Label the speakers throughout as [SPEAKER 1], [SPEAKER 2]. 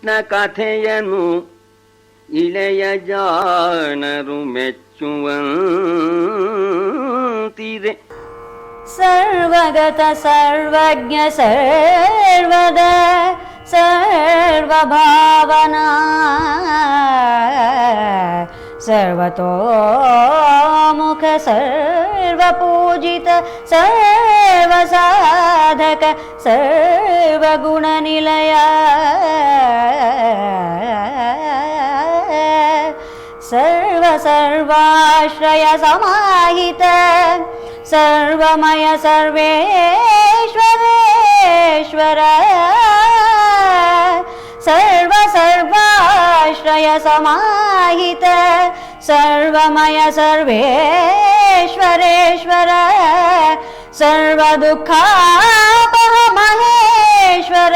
[SPEAKER 1] ಕೃಷ್ಣ ಕಥೆಯನು ಇಳೆಯ ಜಾಣರು ಮೆಚ್ಚುವಂತಿದೆ.
[SPEAKER 2] ಸರ್ವಗತ ಸರ್ವಜ್ಞ ಸರ್ವದ ಸರ್ವಭಾವನಾ सर्वतोमुख सर्वपूजित सर्वसाधक सर्वगुणनिलय। सर्वसर्वाश्रयसमाहित सर्वमय सर्वेश्वरेश्वर सर्वमय समाहित सर्वमय सर्वेश्वरेश्वर सर्वदुःखा महेश्वर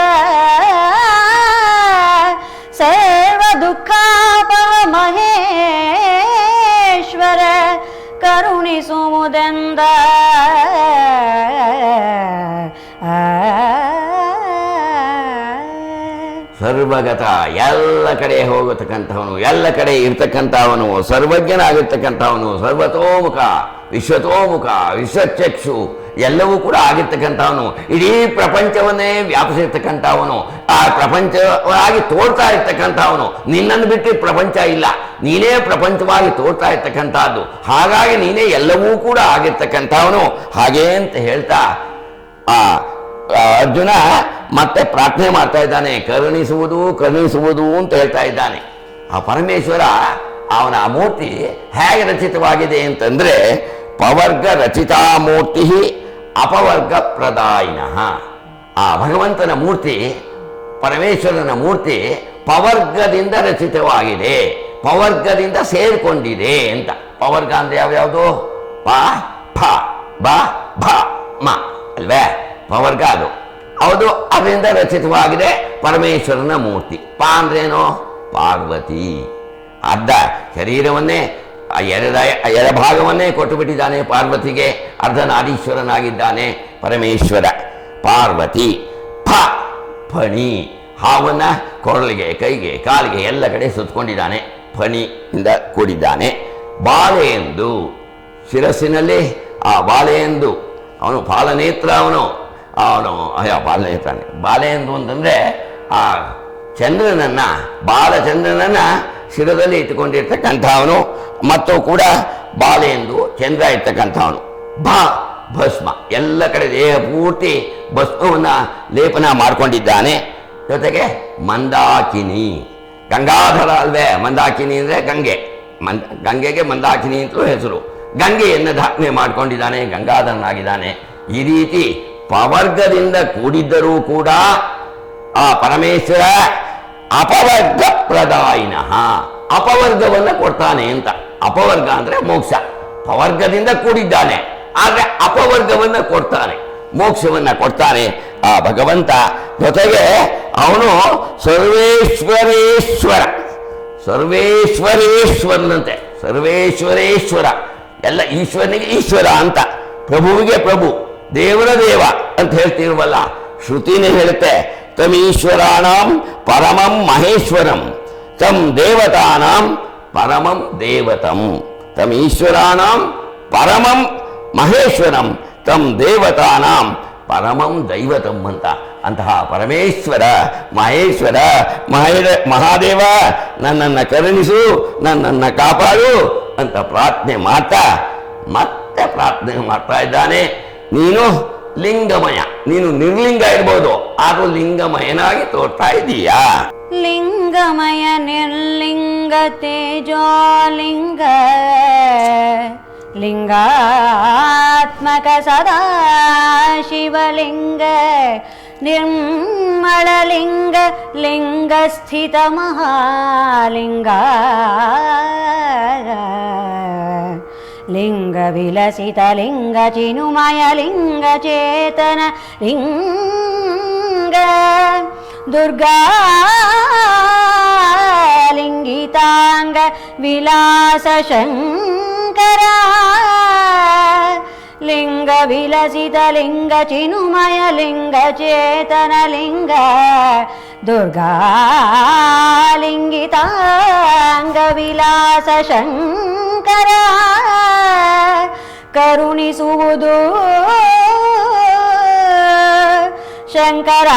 [SPEAKER 3] ಸರ್ವಗತ, ಎಲ್ಲ ಕಡೆ ಹೋಗತಕ್ಕಂಥವನು, ಎಲ್ಲ ಕಡೆ ಇರ್ತಕ್ಕಂಥವನು, ಸರ್ವಜ್ಞನಾಗಿರ್ತಕ್ಕಂಥವನು, ಸರ್ವತೋಮುಖ, ವಿಶ್ವತೋಮುಖ, ವಿಶ್ವಚಕ್ಷು, ಎಲ್ಲವೂ ಕೂಡ ಆಗಿರ್ತಕ್ಕಂಥವನು. ಇಡೀ ಪ್ರಪಂಚವನ್ನೇ ವ್ಯಾಪಿಸಿರ್ತಕ್ಕಂಥವನು. ಆ ಪ್ರಪಂಚವಾಗಿ ತೋರ್ತಾ ಇರ್ತಕ್ಕಂಥವನು. ನಿನ್ನನ್ನು ಬಿಟ್ಟು ಪ್ರಪಂಚ ಇಲ್ಲ. ನೀನೇ ಪ್ರಪಂಚವಾಗಿ ತೋರ್ತಾ ಇರ್ತಕ್ಕಂಥದ್ದು. ಹಾಗಾಗಿ ನೀನೇ ಎಲ್ಲವೂ ಕೂಡ ಆಗಿರ್ತಕ್ಕಂಥವನು. ಹಾಗೇ ಅಂತ ಹೇಳ್ತಾ, ಆ ಅರ್ಜುನ ಮತ್ತೆ ಪ್ರಾರ್ಥನೆ ಮಾಡ್ತಾ ಇದ್ದಾನೆ, ಕರುಣಿಸುವುದು ಕರುಣಿಸುವುದು ಅಂತ ಹೇಳ್ತಾ ಇದ್ದಾನೆ. ಆ ಪರಮೇಶ್ವರ, ಅವನ ಮೂರ್ತಿ ಹೇಗೆ ರಚಿತವಾಗಿದೆ ಅಂತಂದ್ರೆ, ಪವರ್ಗ ರಚಿತಾ ಮೂರ್ತಿ ಅಪವರ್ಗ ಪ್ರದಾಯಿನ. ಆ ಭಗವಂತನ ಮೂರ್ತಿ, ಪರಮೇಶ್ವರನ ಮೂರ್ತಿ ಪವರ್ಗದಿಂದ ರಚಿತವಾಗಿದೆ, ಪವರ್ಗದಿಂದ ಸೇರಿಕೊಂಡಿದೆ ಅಂತ. ಪವರ್ಗ ಅಂದ್ರೆ ಯಾವ್ಯಾವುದು ಪ ಫ ಬ, ಭ, ಮ, ಅಲ್ವೇ? ಪವರ್ಗ ಅದು. ಹೌದು, ಅದರಿಂದ ರಚಿತವಾಗಿದೆ ಪರಮೇಶ್ವರನ ಮೂರ್ತಿ. ಪಾ ಅಂದ್ರೇನು ಪಾರ್ವತಿ. ಅರ್ಧ ಶರೀರವನ್ನೇ ಎರಡ ಎಡಭಾಗವನ್ನೇ ಕೊಟ್ಟು ಬಿಟ್ಟಿದ್ದಾನೆ ಪಾರ್ವತಿಗೆ. ಅರ್ಧನಾರೀಶ್ವರನಾಗಿದ್ದಾನೆ ಪರಮೇಶ್ವರ. ಪಾರ್ವತಿ ಫ ಫಣಿ. ಹಾವನ್ನ ಕೊರಳಿಗೆ, ಕೈಗೆ, ಕಾಲಿಗೆ ಎಲ್ಲ ಕಡೆ ಸುತ್ತಕೊಂಡಿದ್ದಾನೆ ಫಣಿಯಿಂದ ಕೂಡಿದ್ದಾನೆ. ಬಾಳೆಯೆಂದು ಶಿರಸ್ಸಿನಲ್ಲಿ, ಆ ಬಾಳೆಯೆಂದು ಅವನು ಪಾಲನೇತ್ರ ಅವನು. ಅವನು, ಅಯ್ಯೋ, ಬಾಲ ಎಂದು ಅಂತಂದರೆ, ಆ ಚಂದ್ರನನ್ನು, ಬಾಲಚಂದ್ರನನ್ನು ಶಿರದಲ್ಲಿ ಇಟ್ಟುಕೊಂಡಿರ್ತಕ್ಕಂಥವನು, ಮತ್ತು ಕೂಡ ಬಾಳೆಯೆಂದು ಚಂದ್ರ ಇರ್ತಕ್ಕಂಥವನು ಬಾ, ಭಸ್ಮ. ಎಲ್ಲ ಕಡೆ ದೇಹ ಪೂರ್ತಿ ಭಸ್ಮವನ್ನು ಲೇಪನ ಮಾಡ್ಕೊಂಡಿದ್ದಾನೆ. ಜೊತೆಗೆ ಮಂದಾಕಿನಿ. ಗಂಗಾಧರ ಅಲ್ವೇ? ಮಂದಾಕಿನಿ ಅಂದರೆ ಗಂಗೆ. ಮಂದ ಗಂಗೆಗೆ ಮಂದಾಕಿನಿ ಅಂತಲೂ ಹೆಸರು. ಗಂಗೆಯನ್ನು ಧಾರಣೆ ಮಾಡ್ಕೊಂಡಿದ್ದಾನೆ, ಗಂಗಾಧರನಾಗಿದ್ದಾನೆ. ಈ ರೀತಿ ಪವರ್ಗದಿಂದ ಕೂಡಿದ್ದರೂ ಕೂಡ ಆ ಪರಮೇಶ್ವರ ಅಪವರ್ಗ ಪ್ರದಾಯಿನ ಅಪವರ್ಗವನ್ನ ಕೊಡ್ತಾನೆ ಅಂತ. ಅಪವರ್ಗ ಅಂದ್ರೆ ಮೋಕ್ಷ. ಪವರ್ಗದಿಂದ ಕೂಡಿದ್ದಾನೆ. ಆದ್ರೆ ಅಪವರ್ಗವನ್ನ ಕೊಡ್ತಾನೆ. ಮೋಕ್ಷವನ್ನ ಕೊಡ್ತಾನೆ ಆ ಭಗವಂತ. ಜೊತೆಗೆ ಅವನು ಸರ್ವೇಶ್ವರೇಶ್ವರ. ಸರ್ವೇಶ್ವರೇಶ್ವರನಂತೆ. ಸರ್ವೇಶ್ವರೇಶ್ವರ. ಎಲ್ಲ ಈಶ್ವರನಿಗೆ ಈಶ್ವರ ಅಂತ. ಪ್ರಭುವಿಗೆ ಪ್ರಭು. ದೇವರ ದೇವ ಅಂತ ಹೇಳ್ತೀವಲ್ಲ ಶ್ರುತಿನೇ ಹೇಳುತ್ತೆ, ತಮೀಶ್ವರಾಣಂ ಪರಮಂ ಮಹೇಶ್ವರಂ, ತಂ ದೇವತಾನಾಂ ಪರಮಂ ದೇವತಂ ತಮೀಶ್ವರಾಣಂ ಪರಮಂ ಮಹೇಶ್ವರಂ, ತಂ ದೇವತಾನಾಂ ಪರಮಂ ದೈವತಂ ಅಂತ. ಅಂತಹ ಪರಮೇಶ್ವರ, ಮಹೇಶ್ವರ, ಮಹೇಶ, ಮಹಾದೇವ, ನನ್ನನ್ನು ಕರುಣಿಸು, ನನ್ನನ್ನು ಕಾಪಾಡು ಅಂತ ಪ್ರಾರ್ಥನೆ ಮಾಡ್ತಾ, ಮತ್ತೆ ಪ್ರಾರ್ಥನೆ ಮಾಡ್ತಾ ಇದ್ದಾನೆ. ನೀನು ಲಿಂಗಮಯ. ನೀನು ನಿರ್ಲಿಂಗ ಇರ್ಬೋದು, ಆದ್ರೂ ಲಿಂಗಮಯನಾಗಿ ತೋರ್ತಾ ಇದೀಯಾ?
[SPEAKER 2] ಲಿಂಗಮಯ ನಿರ್ಲಿಂಗ ತೇಜೋಲಿಂಗ ಲಿಂಗಾತ್ಮಕ ಸದಾ ಶಿವಲಿಂಗ. ನಿರ್ಮಳಲಿಂಗ ಲಿಂಗಸ್ಥಿತ ಮಹಾಲಿಂಗ. ಲಿಂಗ ವಿಲಸಿತ ಲಿಂಗ ಚಿನುಮಯ ಲಿಂಗ ಚೇತನ ಲಿಂಗ ದುರ್ಗಾ ಲಿಂಗಿತಾಂಗ ವಿಲಾಸ ಶಂಕರ ಲಿಂಗ ವಿಲಸಿತ ಲಿಂಗ ಚಿನುಮಯ ಲಿಂಗ ಚೇತನ ಲಿಂಗ ದುರ್ಗಾ ಲಿಂಗಿತಾಂಗ ವಿಲಾಸ ಶಂಕರ ಕರುಣಿಸುವುದು. ಶಂಕರ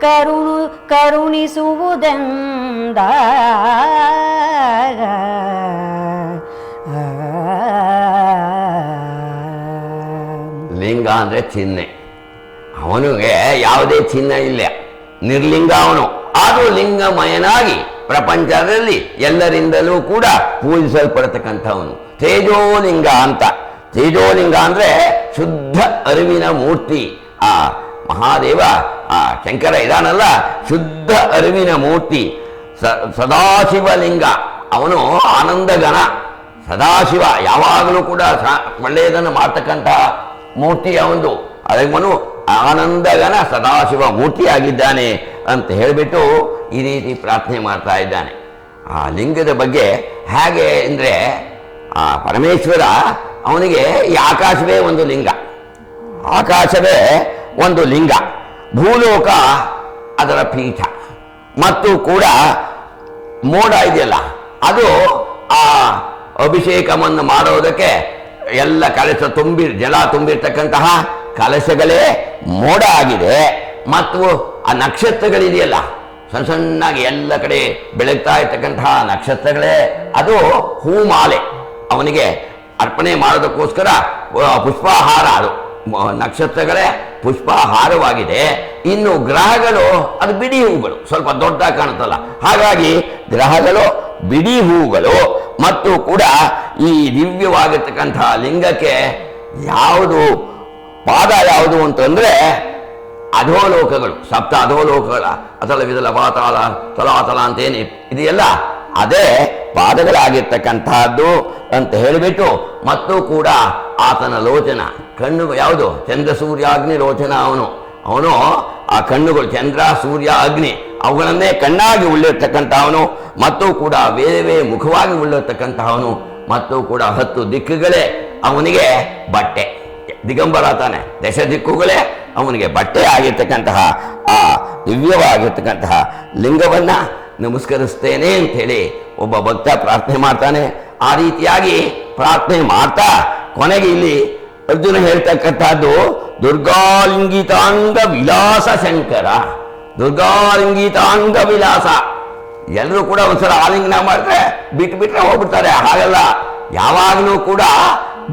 [SPEAKER 2] ಕರುಣು ಕರುಣಿಸುವುದೆಂದ
[SPEAKER 3] ಲಿಂಗ ಅಂದರೆ ಚಿಹ್ನೆ. ಅವನಿಗೆ ಯಾವುದೇ ಚಿಹ್ನೆ ಇಲ್ಲ. ನಿರ್ಲಿಂಗ ಅವನು. ಆದರೂ ಲಿಂಗಮಯನಾಗಿ ಪ್ರಪಂಚದಲ್ಲಿ ಎಲ್ಲರಿಂದಲೂ ಕೂಡ ಪೂಜಿಸಲ್ಪಡತಕ್ಕಂಥವನು. ತೇಜೋಲಿಂಗ ಅಂತ. ತೇಜೋಲಿಂಗ ಅಂದ್ರೆ ಶುದ್ಧ ಅರಿವಿನ ಮೂರ್ತಿ. ಆ ಮಹಾದೇವ, ಆ ಶಂಕರ ಇದಾನಲ್ಲ, ಶುದ್ಧ ಅರಿವಿನ ಮೂರ್ತಿ. ಸ, ಸದಾಶಿವಲಿಂಗ. ಅವನು ಆನಂದಗಣ ಸದಾಶಿವ, ಯಾವಾಗಲೂ ಕೂಡ ಒಳ್ಳೆಯದನ್ನು ಮಾಡ್ತಕ್ಕಂತಹ ಮೂರ್ತಿ ಅವನು ಅದನ್ನು ಆನಂದಗನ ಸದಾಶಿವ ಮೂರ್ತಿಯಾಗಿದ್ದಾನೆ ಅಂತ ಹೇಳಿಬಿಟ್ಟು ಈ ರೀತಿ ಪ್ರಾರ್ಥನೆ ಮಾಡ್ತಾ ಇದ್ದಾನೆ. ಆ ಲಿಂಗದ ಬಗ್ಗೆ ಹೇಗೆ ಅಂದರೆ, ಆ ಪರಮೇಶ್ವರ ಅವನಿಗೆ ಈ ಆಕಾಶವೇ ಒಂದು ಲಿಂಗ. ಆಕಾಶವೇ ಒಂದು ಲಿಂಗ. ಭೂಲೋಕ ಅದರ ಪೀಠ. ಮತ್ತು ಕೂಡ ಮೋಡ ಇದೆಯಲ್ಲ, ಅದು ಆ ಅಭಿಷೇಕವನ್ನು ಮಾಡೋದಕ್ಕೆ ಎಲ್ಲ ಕಲಸ ತುಂಬಿ, ಜಲ ತುಂಬಿರ್ತಕ್ಕಂತಹ ಕಲಶಗಳೇ ಮೋಡ ಆಗಿದೆ. ಮತ್ತು ಆ ನಕ್ಷತ್ರಗಳಿದೆಯಲ್ಲ ಸಣ್ಣ ಸಣ್ಣಾಗಿ ಎಲ್ಲ ಕಡೆ ಬೆಳಗ್ತಾ ಇರ್ತಕ್ಕಂತಹ ನಕ್ಷತ್ರಗಳೇ, ಅದು ಹೂಮಾಲೆ. ಅವನಿಗೆ ಅರ್ಪಣೆ ಮಾಡೋದಕ್ಕೋಸ್ಕರ ಪುಷ್ಪಾಹಾರ, ಅದು ನಕ್ಷತ್ರಗಳೇ ಪುಷ್ಪಾಹಾರವಾಗಿದೆ. ಇನ್ನು ಗ್ರಹಗಳು, ಅದು ಬಿಡಿ ಹೂಗಳು. ಸ್ವಲ್ಪ ದೊಡ್ಡ ಕಾಣುತ್ತಲ್ಲ. ಹಾಗಾಗಿ ಗ್ರಹಗಳು, ಬಿಡಿ ಹೂಗಳು, ಮತ್ತು ಕೂಡ ಈ ದಿವ್ಯವಾಗಿರ್ತಕ್ಕಂತಹ ಲಿಂಗಕ್ಕೆ ಯಾವುದು ಪಾದ ಯಾವುದು ಅಂತಂದ್ರೆ ಅಧೋಲೋಕಗಳು, ಸಪ್ತ ಅಧೋಲೋಕಗಳ ಅತಲ ವಿದಲ ಪಾತಾಳ, ತಲಾತಲ ಅಂತೇನೆ, ಇದೆಯಲ್ಲ? ಅದೇ ಪಾದಗಳಾಗಿರ್ತಕ್ಕಂತಹದ್ದು ಅಂತ ಹೇಳಿಬಿಟ್ಟು, ಮತ್ತು ಕೂಡ ಆತನ ಲೋಚನ. ಕಣ್ಣು ಯಾವುದು? ಚಂದ್ರ ಸೂರ್ಯ ಅಗ್ನಿ ಲೋಚನ ಅವನು. ಅವನು ಆ ಕಣ್ಣುಗಳು ಚಂದ್ರ, ಸೂರ್ಯ, ಅಗ್ನಿ, ಅವುಗಳನ್ನೇ ಕಣ್ಣಾಗಿ ಉಳ್ಳಿರ್ತಕ್ಕಂಥವನು, ಮತ್ತು ಕೂಡ ಬೇರೆ ಮುಖವಾಗಿ ಉಳ್ಳಿರ್ತಕ್ಕಂಥವನು, ಮತ್ತು ಕೂಡ ಹತ್ತು ದಿಕ್ಕುಗಳೇ ಅವನಿಗೆ ಬಟ್ಟೆ. ದಿಗಂಬರ ತಾನೆ ದಶ ದಿಕ್ಕುಗಳೇ ಅವನಿಗೆ ಬಟ್ಟೆ ಆಗಿರ್ತಕ್ಕಂತಹ, ಆ ದಿವ್ಯವಾಗಿರ್ತಕ್ಕಂತಹ ಲಿಂಗವನ್ನ ನಮಸ್ಕರಿಸ್ತೇನೆ ಅಂಥೇಳಿ ಒಬ್ಬ ಭಕ್ತ ಪ್ರಾರ್ಥನೆ ಮಾಡ್ತಾನೆ. ಆ ರೀತಿಯಾಗಿ ಪ್ರಾರ್ಥನೆ ಮಾಡ್ತಾ ಕೊನೆಗೆ ಇಲ್ಲಿ ಅರ್ಜುನ ಹೇಳ್ತಕ್ಕಂಥದ್ದು, ದುರ್ಗಾಲಿಂಗಿತಾಂಗ ವಿಲಾಸ ಶಂಕರ. ದುರ್ಗಾಲಿಂಗಿತಾಂಗ ವಿಲಾಸ. ಎಲ್ಲರೂ ಕೂಡ ಒಂದ್ಸಲ ಆಲಿಂಗನ ಮಾಡಿದ್ರೆ ಬಿಟ್ಟು ಬಿಟ್ಟರೆ ಹೋಗ್ಬಿಡ್ತಾರೆ. ಹಾಗಲ್ಲ, ಯಾವಾಗಲೂ ಕೂಡ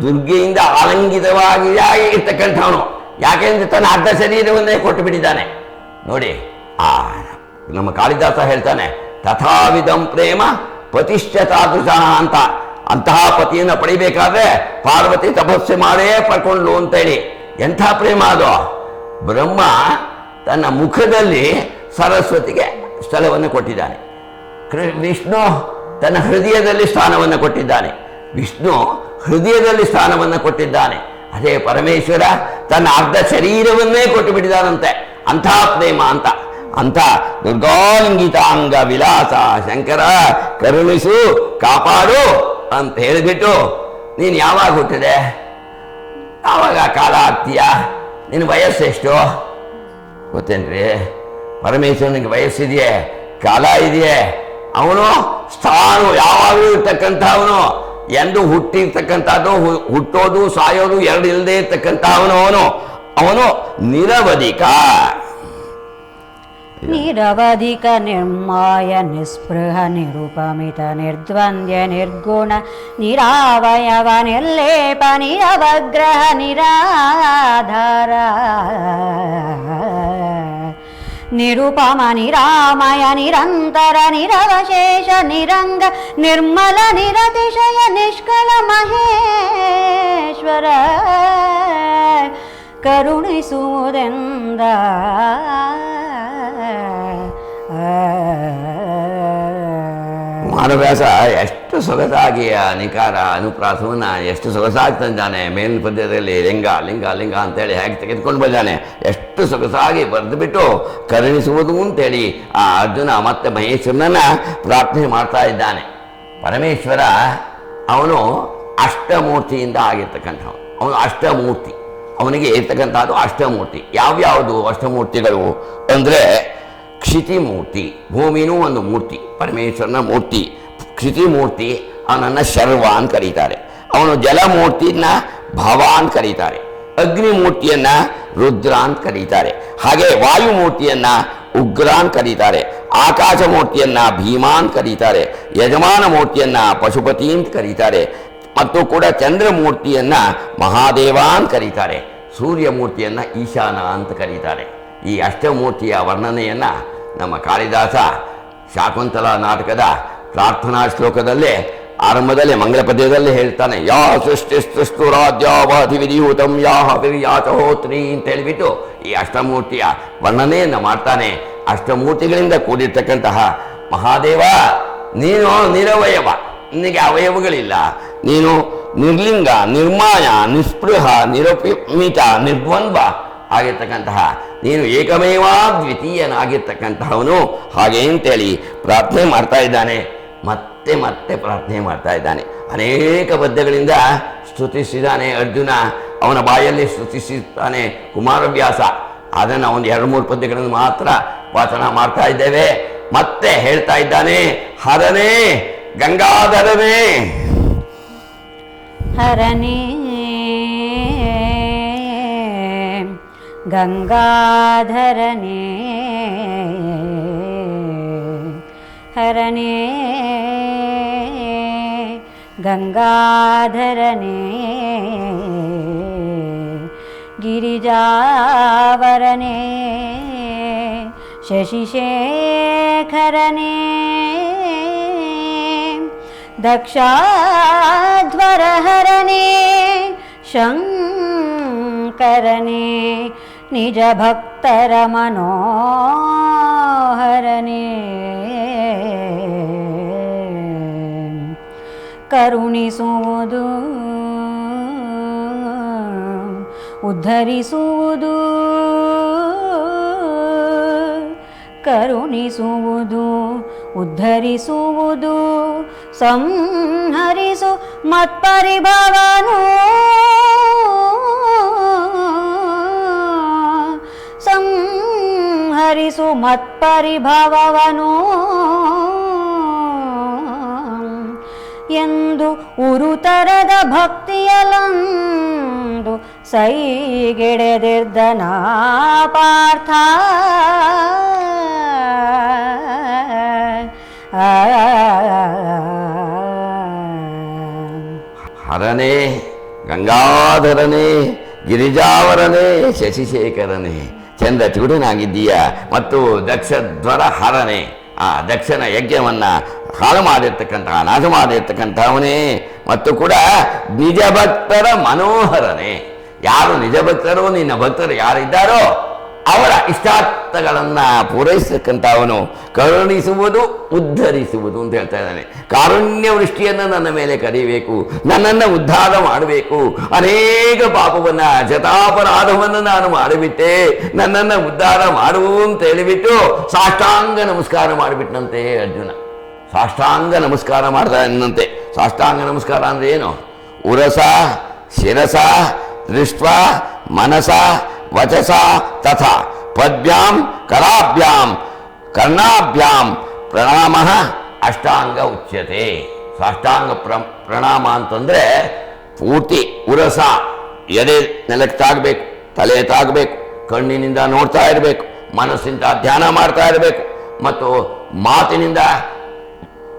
[SPEAKER 3] ದುರ್ಗೆಯಿಂದ ಆಲಂಗಿತವಾಗಿ ಇರ್ತಕ್ಕಂಥವನು ಯಾಕೆಂದ್ರೆ ತನ್ನ ಅರ್ಧ ಶರೀರವನ್ನೇ ಕೊಟ್ಟು ಬಿಟ್ಟಿದ್ದಾನೆ. ನೋಡಿ, ಆ, ನಮ್ಮ ಕಾಳಿದಾಸ ಹೇಳ್ತಾನೆ, ತಥಾವಿಧಂ ಪ್ರೇಮ ಪತಿಶ್ಚ ತಾದೃಶ ಅಂತ. ಅಂತಹ ಪತಿಯನ್ನು ಪಡಿಬೇಕಾದ್ರೆ ಪಾರ್ವತಿ ತಪಸ್ಸೆ ಮಾಡೇ ಪಡ್ಕೊಂಡ್ಲು ಅಂತೇಳಿ. ಎಂಥ ಪ್ರೇಮ ಅದು? ಬ್ರಹ್ಮ ತನ್ನ ಮುಖದಲ್ಲಿ ಸರಸ್ವತಿಗೆ ಸ್ಥಳವನ್ನು ಕೊಟ್ಟಿದ್ದಾನೆ. ವಿಷ್ಣು ತನ್ನ ಹೃದಯದಲ್ಲಿ ಸ್ಥಾನವನ್ನು ಕೊಟ್ಟಿದ್ದಾನೆ. ವಿಷ್ಣು ಹೃದಯದಲ್ಲಿ ಸ್ಥಾನವನ್ನು ಕೊಟ್ಟಿದ್ದಾನೆ. ಅದೇ ಪರಮೇಶ್ವರ ತನ್ನ ಅರ್ಧ ಶರೀರವನ್ನೇ ಕೊಟ್ಟು ಬಿಟ್ಟಿದಾನಂತೆ ಅಂಥ ಪ್ರೇಮ ಅಂತ. ಅಂತ ದುರ್ಗಾಂಗಿತಾಂಗ ವಿಲಾಸ, ಶಂಕರ, ಕರುಣಿಸು, ಕಾಪಾಡು ಅಂತ ಹೇಳಿಬಿಟ್ಟು, ನೀನು ಯಾವಾಗ ಹುಟ್ಟಿದೆ? ಯಾವಾಗ ಕಾಲ ಆಗ್ತೀಯ? ನಿನ್ನ ವಯಸ್ಸೆಷ್ಟು ಗೊತ್ತೇನ್ರಿ? ಪರಮೇಶ್ವರನಿಗೆ ವಯಸ್ಸಿದೆಯೇ? ಕಾಲ ಇದೆಯೇ? ಅವನು ಸ್ಥಾನು ಯಾವಾಗಲೂ ಇರ್ತಕ್ಕಂಥವನು. ಎಂದು ಹುಟ್ಟಿರ್ತಕ್ಕಂಥದ್ದು ಹುಟ್ಟೋದು, ಸಾಯೋದು ಎರಡು ಇಲ್ಲದೆ ಇರ್ತಕ್ಕಂಥವನು ಅವನು. ಅವನು ನಿರವಧಿಕ.
[SPEAKER 2] ನಿರವಧಿಕ ನಿರ್ಮಾಯ, ನಿಸ್ಪೃಹ, ನಿರುಪಮಿತ, ನಿರ್ದ್ವಂದ್ಯ, ನಿರ್ಗುಣ, ನಿರಾವಯವ, ನಿರ್ಲೇಪ, ನಿರವಗ್ರಹ, ನಿರಾಧಾರ. నిరుపమ నిరామయ నిరంతర నిరవశేష నిరంగ నిర్మల నిరతిశయ నిష్కల మహేశ్వర కరుణి సుముదెంద
[SPEAKER 3] ಮಾನವ್ಯಾಸ, ಎಷ್ಟು ಸೊಗಸಾಗಿ ಆ ನಿಕಾರ ಅನುಪ್ರಾಸವನ್ನು ಎಷ್ಟು ಸೊಗಸಾಗಿ ತಂದಾನೆ ಮೇಲಿನ ಪದ್ಯದಲ್ಲಿ ಲಿಂಗ ಲಿಂಗ ಲಿಂಗ ಅಂತೇಳಿ ಹೇಗೆ ತೆಗೆದುಕೊಂಡು ಬಂದಾನೆ, ಎಷ್ಟು ಸೊಗಸಾಗಿ ಬರೆದುಬಿಟ್ಟು ಕರುಣಿಸುವುದು ಅಂತೇಳಿ ಆ ಅರ್ಜುನ ಮತ್ತೆ ಮಹೇಶ್ವರನನ್ನು ಪ್ರಾರ್ಥನೆ ಮಾಡ್ತಾ ಇದ್ದಾನೆ. ಪರಮೇಶ್ವರ, ಅವನು ಅಷ್ಟಮೂರ್ತಿಯಿಂದ ಆಗಿರ್ತಕ್ಕಂಥವನು. ಅವನು ಅಷ್ಟಮೂರ್ತಿ. ಅವನಿಗೆ ಇರ್ತಕ್ಕಂಥದ್ದು ಅಷ್ಟಮೂರ್ತಿ. ಯಾವ್ಯಾವುದು ಅಷ್ಟಮೂರ್ತಿಗಳು ಅಂದರೆ ಕ್ಷಿತಿಮೂರ್ತಿ, ಭೂಮಿನೂ ಒಂದು ಮೂರ್ತಿ, ಪರಮೇಶ್ವರನ ಮೂರ್ತಿ. ಕ್ಷಿತಿಮೂರ್ತಿ ಅವನನ್ನು ಶರ್ವ ಅಂತ ಕರೀತಾರೆ. ಅವನು ಜಲಮೂರ್ತಿನ ಭವ ಅಂತ ಕರೀತಾರೆ. ಅಗ್ನಿಮೂರ್ತಿಯನ್ನ ರುದ್ರ ಅಂತ ಕರೀತಾರೆ. ಹಾಗೆ ವಾಯುಮೂರ್ತಿಯನ್ನ ಉಗ್ರ ಅಂತ ಕರೀತಾರೆ. ಆಕಾಶ ಮೂರ್ತಿಯನ್ನ ಭೀಮಾ ಅಂತ ಕರೀತಾರೆ. ಯಜಮಾನ ಮೂರ್ತಿಯನ್ನ ಪಶುಪತಿ ಅಂತ ಕರೀತಾರೆ. ಮತ್ತು ಕೂಡ ಚಂದ್ರಮೂರ್ತಿಯನ್ನ ಮಹಾದೇವ ಅಂತ ಕರೀತಾರೆ. ಸೂರ್ಯಮೂರ್ತಿಯನ್ನ ಈಶಾನ ಅಂತ ಕರೀತಾರೆ. ಈ ಅಷ್ಟಮೂರ್ತಿಯ ವರ್ಣನೆಯನ್ನ ನಮ್ಮ ಕಾಳಿದಾಸ ಶಾಕುಂತಲ ನಾಟಕದ ಪ್ರಾರ್ಥನಾ ಶ್ಲೋಕದಲ್ಲೇ, ಆರಂಭದಲ್ಲಿ ಮಂಗಳ ಪದ್ಯದಲ್ಲಿ ಹೇಳ್ತಾನೆ, ಯಾ ಸೃಷ್ಟಿ ಸೃಷ್ಟು ರಾಜ್ಯಾವಾಧಿ ವಿಧಿಯೂತಂ, ಯಾ ಹವಿರ್ಯಾಚಹೋತ್ರಿ ಅಂತ ಹೇಳಿಬಿಟ್ಟು ಈ ಅಷ್ಟಮೂರ್ತಿಯ ವರ್ಣನೆಯನ್ನು ಮಾಡ್ತಾನೆ. ಅಷ್ಟಮೂರ್ತಿಗಳಿಂದ ಕೂಡಿರ್ತಕ್ಕಂತಹ ಮಹಾದೇವ, ನೀನು ನಿರವಯವ, ನಿನಗೆ ಅವಯವಗಳಿಲ್ಲ. ನೀನು ನಿರ್ಲಿಂಗ, ನಿರ್ಮಾಯ, ನಿಸ್ಪೃಹ ನಿರಪಿಮಿತ ನಿರ್ದ್ವಂದ್ವ ಆಗಿರ್ತಕ್ಕಂತಹ, ನೀನು ಏಕಮೇವ ದ್ವಿತೀಯನಾಗಿರ್ತಕ್ಕಂತಹವನು ಹಾಗೆ ಅಂತೇಳಿ ಪ್ರಾರ್ಥನೆ ಮಾಡ್ತಾ ಇದ್ದಾನೆ. ಮತ್ತೆ ಮತ್ತೆ ಪ್ರಾರ್ಥನೆ ಮಾಡ್ತಾ ಇದ್ದಾನೆ. ಅನೇಕ ಪದ್ಯಗಳಿಂದ ಸ್ತುತಿಸಿದ್ದಾನೆ ಅರ್ಜುನ. ಅವನ ಬಾಯಲ್ಲಿ ಸ್ತುತಿಸಿದ್ದಾನೆ ಕುಮಾರವ್ಯಾಸ. ಅದನ್ನು ಒಂದು ಎರಡು ಮೂರು ಪದ್ಯಗಳನ್ನು ಮಾತ್ರ ವಾಚನ ಮಾಡ್ತಾ ಇದ್ದೇವೆ. ಮತ್ತೆ ಹೇಳ್ತಾ ಇದ್ದಾನೆ, ಹರನೇ ಗಂಗಾಧರನೇ.
[SPEAKER 2] ಹರನೇ गङ्गाधरणे हरणे गङ्गाधरणे गिरिजावरणे शशिशेखरणे दक्षाध्वरहरणे शङ्करणे ನಿಜ ಭಕ್ತರ ಮನೋಹರನೇ. ಕರುಣಿಸುವುದು ಉದ್ಧರಿಸುವುದು ಕರುಣಿಸುವುದು ಉದ್ಧರಿಸುವುದು ಸಂಹರಿಸು ಮತ್ಪರಿಭವನು. ಸಂಹರಿಸು ಮತ್ಪರಿಭವವನು. ಎಂದು ಉರುತರದ ಭಕ್ತಿಯಲಂದು ಸೈಗೆಡೆದಿರ್ದನ ಪಾರ್ಥ.
[SPEAKER 3] ಹರನೇ ಗಂಗಾಧರನೇ ಗಿರಿಜಾವರನೇ ಶಶಿಶೇಖರನೇ ಚಂದ ಚುಡುನಾಗಿದ್ದೀಯ ಮತ್ತು ದಕ್ಷಧ್ವರ ಹರನೆ ಆ ದಕ್ಷನ ಯಜ್ಞವನ್ನ ಹಾಳು ಮಾಡಿರ್ತಕ್ಕಂತಹ ನಾಶ ಮಾಡಿರ್ತಕ್ಕಂಥವನೇ ಮತ್ತು ಕೂಡ ನಿಜ ಭಕ್ತರ ಮನೋಹರನೇ. ಯಾರು ನಿಜ ಭಕ್ತರು ನಿನ್ನ ಭಕ್ತರು ಯಾರಿದ್ದಾರೋ ಅವರ ಇಷ್ಟಾರ್ಥಗಳನ್ನ ಪೂರೈಸತಕ್ಕಂಥವನು ಕರುಣಿಸುವುದು, ಉದ್ಧರಿಸುವುದು ಅಂತ ಹೇಳ್ತಾ ಇದ್ದಾನೆ. ಕಾರುಣ್ಯ ವೃಷ್ಟಿಯನ್ನು ನನ್ನ ಮೇಲೆ ಕರೀಬೇಕು ನನ್ನನ್ನು ಉದ್ಧಾರ ಮಾಡಬೇಕು. ಅನೇಕ ಪಾಪವನ್ನ ಜತಾಪರಾಧವನ್ನು ನಾನು ಮಾಡಿಬಿಟ್ಟೆ, ನನ್ನನ್ನು ಉದ್ಧಾರ ಮಾಡು ಅಂತ ಹೇಳಿಬಿಟ್ಟು ಸಾಷ್ಟಾಂಗ ನಮಸ್ಕಾರ ಮಾಡಿಬಿಟ್ಟನಂತೆ ಅರ್ಜುನ. ಸಾಷ್ಟಾಂಗ ನಮಸ್ಕಾರ ಮಾಡ್ತಾನಂತೆ ಸಾಷ್ಟಾಂಗ ನಮಸ್ಕಾರ ಅಂದ್ರೆ ಏನು? ಉರಸ, ಶಿರಸ ದೃಷ್ಟ ಮನಸ ವಚಸ ತಥಾ. ಪದ್ಭ್ಯಾಂ ಕರಾಭ್ಯಾಂ ಕರ್ಣಾಭ್ಯಾಂ ಪ್ರಣಾಮ ಅಷ್ಟಾಂಗ ಉಚ್ಯತೆ. ಸಾಷ್ಟಾಂಗ ಪ್ರ, ಪ್ರಣಾಮ ಅಂತಂದರೆ ಪೂರ್ತಿ ಉರಸ, ಎದೆ ನೆಲಕ್ಕೆ ತಾಗಬೇಕು, ತಲೆ ತಾಗಬೇಕು, ಕಣ್ಣಿನಿಂದ ನೋಡ್ತಾ ಇರಬೇಕು, ಮನಸ್ಸಿಂದ ಧ್ಯಾನ ಮಾಡ್ತಾ ಇರಬೇಕು, ಮತ್ತು ಮಾತಿನಿಂದ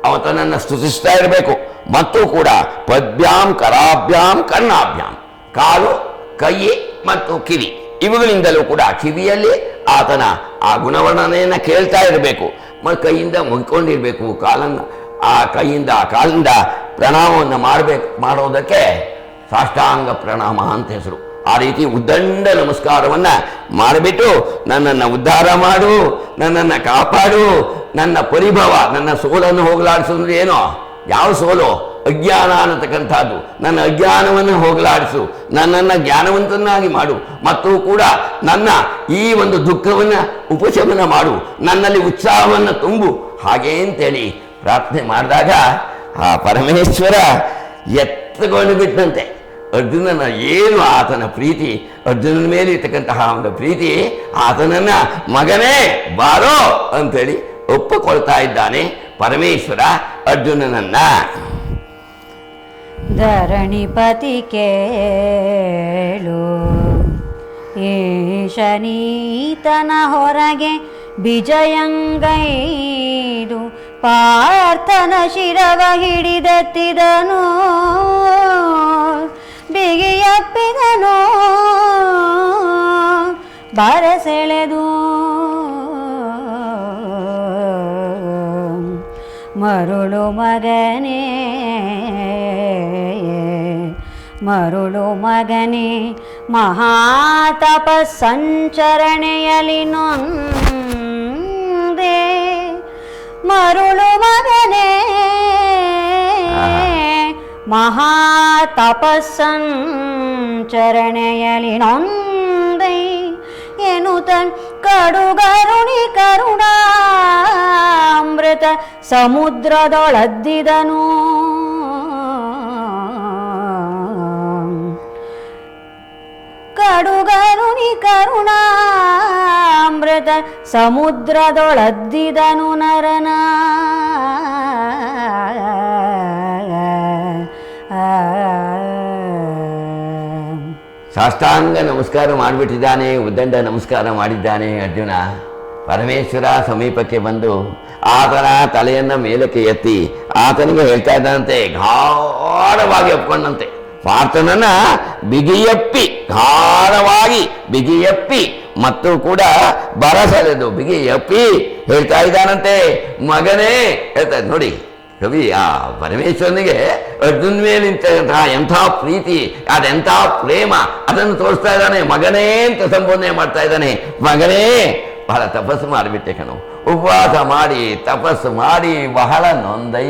[SPEAKER 3] ಅವತನನ್ನು ಸ್ತುತಿಸ್ತಾ ಇರಬೇಕು, ಮತ್ತು ಕೂಡ ಪದ್ಭ್ಯಾಂ ಕರಾಭ್ಯಾಂ ಕರ್ಣಾಭ್ಯಾಂ. ಕಾಲು, ಕೈ, ಮತ್ತು ಕಿವಿ. ಇವುಗಳಿಂದಲೂ ಕೂಡ ಕಿವಿಯಲ್ಲಿ ಆತನ ಆ ಗುಣವರ್ಣನೆಯನ್ನು ಕೇಳ್ತಾ ಇರಬೇಕು. ಮತ್ತು ಕೈಯಿಂದ ಮುಗಿಕೊಂಡಿರಬೇಕು. ಕಾಲನ್ನು, ಆ ಕೈಯಿಂದ, ಆ ಕಾಲಿಂದ ಪ್ರಣಾಮವನ್ನು ಮಾಡಬೇಕು, ಮಾಡೋದಕ್ಕೆ ಸಾಷ್ಟಾಂಗ ಪ್ರಣಾಮ ಅಂತ ಹೆಸರು. ಆ ರೀತಿ ಉದ್ದಂಡ ನಮಸ್ಕಾರವನ್ನು ಮಾಡಿಬಿಟ್ಟು ನನ್ನನ್ನು ಉದ್ಧಾರ ಮಾಡು, ನನ್ನನ್ನು ಕಾಪಾಡು, ನನ್ನ ಪರಿಭವ, ನನ್ನ ಸೋಲನ್ನು ಹೋಗಲಾಡಿಸೋದು ಏನೋ? ಯಾವ ಸೋಲು? ಅಜ್ಞಾನ ಅನ್ನತಕ್ಕಂಥದ್ದು. ನನ್ನ ಅಜ್ಞಾನವನ್ನು ಹೋಗಲಾಡಿಸು. ನನ್ನನ್ನು ಜ್ಞಾನವಂತನಾಗಿ ಮಾಡು. ಮತ್ತು ಕೂಡ ನನ್ನ ಈ ಒಂದು ದುಃಖವನ್ನು ಉಪಶಮನ ಮಾಡು. ನನ್ನಲ್ಲಿ ಉತ್ಸಾಹವನ್ನು ತುಂಬು. ಹಾಗೆ ಅಂತೇಳಿ ಪ್ರಾರ್ಥನೆ ಮಾಡಿದಾಗ ಆ ಪರಮೇಶ್ವರ ಎತ್ತುಕೊಂಡು ಬಿಟ್ಟಂತೆ ಅರ್ಜುನನ ಏನು ಆತನ ಪ್ರೀತಿ? ಅರ್ಜುನನ ಮೇಲೆ ಇರ್ತಕ್ಕಂತಹ ಒಂದು ಪ್ರೀತಿ, ಆತನನ್ನ ಮಗನೇ ಬಾರೋ ಅಂಥೇಳಿ ಒಪ್ಪಿಕೊಳ್ತಾ ಇದ್ದಾನೆ ಪರಮೇಶ್ವರ ಅರ್ಜುನನನ್ನ.
[SPEAKER 2] ಧರಣಿಪತಿ ಕೇಳು. ಈಶನೀತನ ಹೊರಗೆ ವಿಜಯಂಗೈದು ಪಾರ್ಥನ ಶಿರವ ಹಿಡಿದತ್ತಿದನು. ಬಿಗಿಯಪ್ಪಿದನು ಬರಸೆಳೆದು. ಮರುಳು ಮಗನೇ ಮರುಳು ಮಗನೇ ಮಹಾತಪ ಸಂಚರಣೆಯಲಿ ನೊಂದೆ. ಮರುಳು ಮಗನೇ ಮಹಾತಪಸ್ಸಂಚರಣೆಯಲಿ ನೊಂದೈ. ಎನ್ನುತ್ತ ಕಡುಗರುಣಿ ಕರುಣಾಮೃತ ಸಮುದ್ರದೊಳದ್ದಿದನು. ಕಡುಗರುಣಿ ಕರುಣಾಮೃತ ಸಮುದ್ರದೊಳದ್ದಿದನು ನರನ.
[SPEAKER 3] ಸಾಷ್ಟಾಂಗ ನಮಸ್ಕಾರ ಮಾಡಿಬಿಟ್ಟಿದ್ದಾನೆ, ಉದ್ದಂಡ ನಮಸ್ಕಾರ ಮಾಡಿದ್ದಾನೆ ಅರ್ಜುನ. ಪರಮೇಶ್ವರ ಸಮೀಪಕ್ಕೆ ಬಂದು ಆತನ ತಲೆಯನ್ನು ಮೇಲಕ್ಕೆ ಎತ್ತಿ ಆತನಿಗೆ ಹೇಳ್ತಾ ಇದ್ದಂತೆ ಗಾಢವಾಗಿ ಒಪ್ಕೊಂಡಂತೆ. ಪಾರ್ಥನನ್ನ ಬಿಗಿಯಪ್ಪಿ ಗಾಢವಾಗಿ ಬಿಗಿಯಪ್ಪಿ, ಮತ್ತು ಕೂಡ ಬರಸಲೆದು ಬಿಗಿಯಪ್ಪಿ ಹೇಳ್ತಾ ಇದ್ದಾನಂತೆ. ಮಗನೇ, ಹೇಳ್ತಾ ಇದ್ದ ನೋಡಿ ಕವಿ ಆ ಪರಮೇಶ್ವರನಿಗೆ ಅರ್ಜುನ್ ಮೇಲಿಂತಹ ಎಂಥ ಪ್ರೀತಿ, ಅದೆಂಥ ಪ್ರೇಮ, ಅದನ್ನು ತೋರಿಸ್ತಾ ಇದ್ದಾನೆ. ಮಗನೇ ಅಂತ ಸಂಬೋಧನೆ ಮಾಡ್ತಾ ಇದ್ದಾನೆ. ಮಗನೇ, ಬಹಳ ತಪಸ್ಸು ಮಾಡಿಬಿಟ್ಟೆ ಕಣು. ಉಪವಾಸ ಮಾಡಿ, ತಪಸ್ಸು ಮಾಡಿ ಬಹಳ ನೊಂದೈ.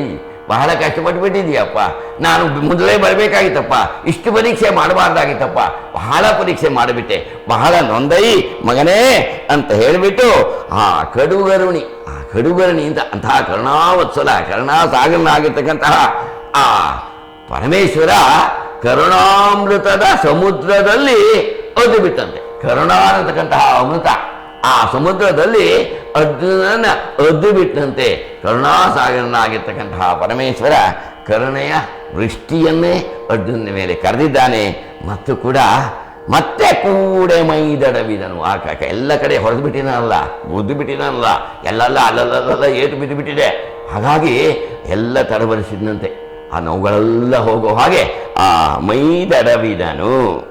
[SPEAKER 3] ಬಹಳ ಕಷ್ಟಪಟ್ಬಿಟ್ಟಿದೀಯಪ್ಪ ನಾನು ಮೊದಲೇ ಬರಬೇಕಾಗಿತ್ತಪ್ಪ. ಇಷ್ಟು ಪರೀಕ್ಷೆ ಮಾಡಬಾರ್ದಾಗಿತ್ತಪ್ಪ. ಬಹಳ ಪರೀಕ್ಷೆ ಮಾಡಿಬಿಟ್ಟೆ. ಬಹಳ ನೊಂದೈ, ಮಗನೇ ಅಂತ ಹೇಳಿಬಿಟ್ಟು ಆ ಕಡುಗರುಣಿ ಆ ಕಡುಗರುಣಿ ಅಂತ ಅಂತಹ ಕರುಣಾವತ್ಸಲ, ಕರುಣಾಸಾಗರನಾಗಿರ್ತಕ್ಕಂತಹ ಆ ಪರಮೇಶ್ವರ ಕರುಣಾಮೃತದ ಸಮುದ್ರದಲ್ಲಿ ಒದ್ದು ಬಿಟ್ಟಂತೆ ಕರುಣಾ ಅನ್ನತಕ್ಕಂತಹ ಅಮೃತ. ಆ ಸಮುದ್ರದಲ್ಲಿ ಅರ್ಜುನನ ಅದ್ದು ಬಿಟ್ಟಂತೆ ಕರುಣಾಸಾಗರನಾಗಿರ್ತಕ್ಕಂತಹ ಪರಮೇಶ್ವರ ಕರುಣೆಯ ವೃಷ್ಟಿಯನ್ನೇ ಅರ್ಜುನನ ಮೇಲೆ ಕರೆದಿದ್ದಾನೆ. ಮತ್ತು ಕೂಡ ಮತ್ತೆ ಕೂಡೆ ಮೈದಡವಿದನು ಆ ಕಾಕ ಎಲ್ಲ ಕಡೆ ಹೊಡೆದು ಬಿಟ್ಟಿನಲ್ಲ ಗುದ್ದು ಬಿಟ್ಟಿನಲ್ಲ ಎಲ್ಲೆಲ್ಲ ಅಲ್ಲಲ್ಲ ಏಟು ಬಿದ್ದು ಬಿಟ್ಟಿದೆ. ಹಾಗಾಗಿ ಎಲ್ಲ ತಡಬರಿಸಿದಂತೆ ಆ ನೋವುಗಳೆಲ್ಲ ಹೋಗೋ ಹಾಗೆ ಆ ಮೈದಡವಿದನು